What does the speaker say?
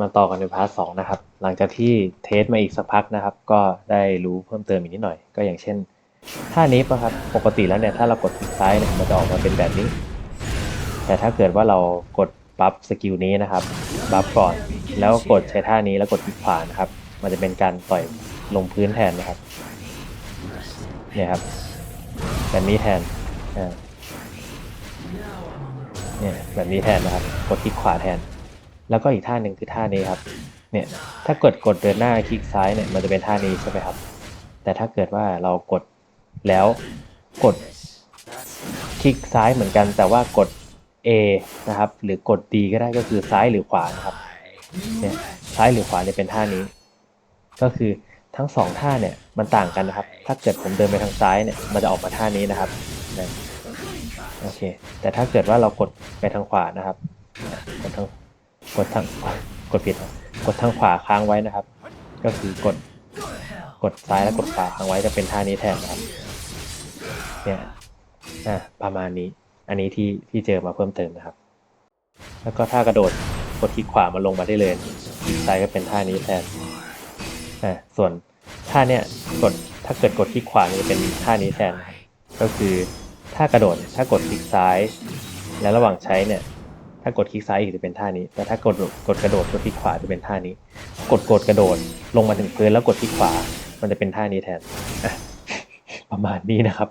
มาต่อกันในพาร์ทสองนะครับ หลังจากที่เทสมาอีกสักพักนะครับ ก็ได้รู้เพิ่มเติมอีกนิดหน่อย ก็อย่างเช่นท่านี้ปะครับ ปกติแล้วเนี่ย ถ้าเรากดคลิกซ้ายเนี่ย มันจะออกมาเป็นแบบนี้ แต่ถ้าเกิดว่าเรากดบัฟสกิลนี้นะครับ บัฟก่อน แล้วกดใช้ท่านี้แล้วกดคลิกขวานะครับ มันจะเป็นการต่อยลงพื้นแทนนะครับ เนี่ยครับแบบนี้แทนเนี่ยแบบนี้แทนนะครับ กดคลิกขวาแทน แล้วก็อีกท่าหนึ่งคือท่านี้ครับ เนี่ย ถ้ากดกดเดินหน้าคลิกซ้ายเนี่ย มันจะเป็นท่านี้ใช่ไหมครับ แต่ถ้าเกิดว่าเรากดแล้วกดคลิกซ้ายเหมือนกัน แต่ว่ากด A นะครับ หรือกด D ก็ได้ก็คือซ้ายหรือขวานะครับ เนี่ย ซ้ายหรือขวาเนี่ยเป็นท่านี้ ก็คือทั้งสองท่าเนี่ยมันต่างกันนะครับ ถ้าเกิดผมเดินไปทางซ้ายเนี่ย มันจะออกมาท่านี้นะครับนะโอเค แต่ถ้าเกิดว่าเรากดไปทางขวานะครับ กดทางกดผิดกดทางขวาค้างไว้นะครับ ก็คือกดกดซ้ายแล้วกดขวาค้างไว้จะเป็นท่านี้แทนนะครับเนี่ยอะประมาณนี้ อันนี้ที่ที่เจอมาเพิ่มเติมนะครับ แล้วก็ท่ากระโดดกดคลิกขวามาลงมาได้เลยคลิกซ้ายก็เป็นท่านี้แทนอ่าส่วนท่าเนี้ยกดถ้าเกิดกดคลิกขวานี่เป็นท่านี้แทน ก็คือถ้ากระโดดถ้ากดคลิกซ้าย แล้วระหว่างใช้เนี่ย ถ้ากดคลิกซ้ายอีกจะเป็นท่านี้ แต่ถ้ากดกดกระโดดกดคลิกขวาจะเป็นท่านี้ กดกดกระโดดลงมาถึงพื้นแล้วกดคลิกขวา มันจะเป็นท่านี้แทน ประมาณนี้นะครับ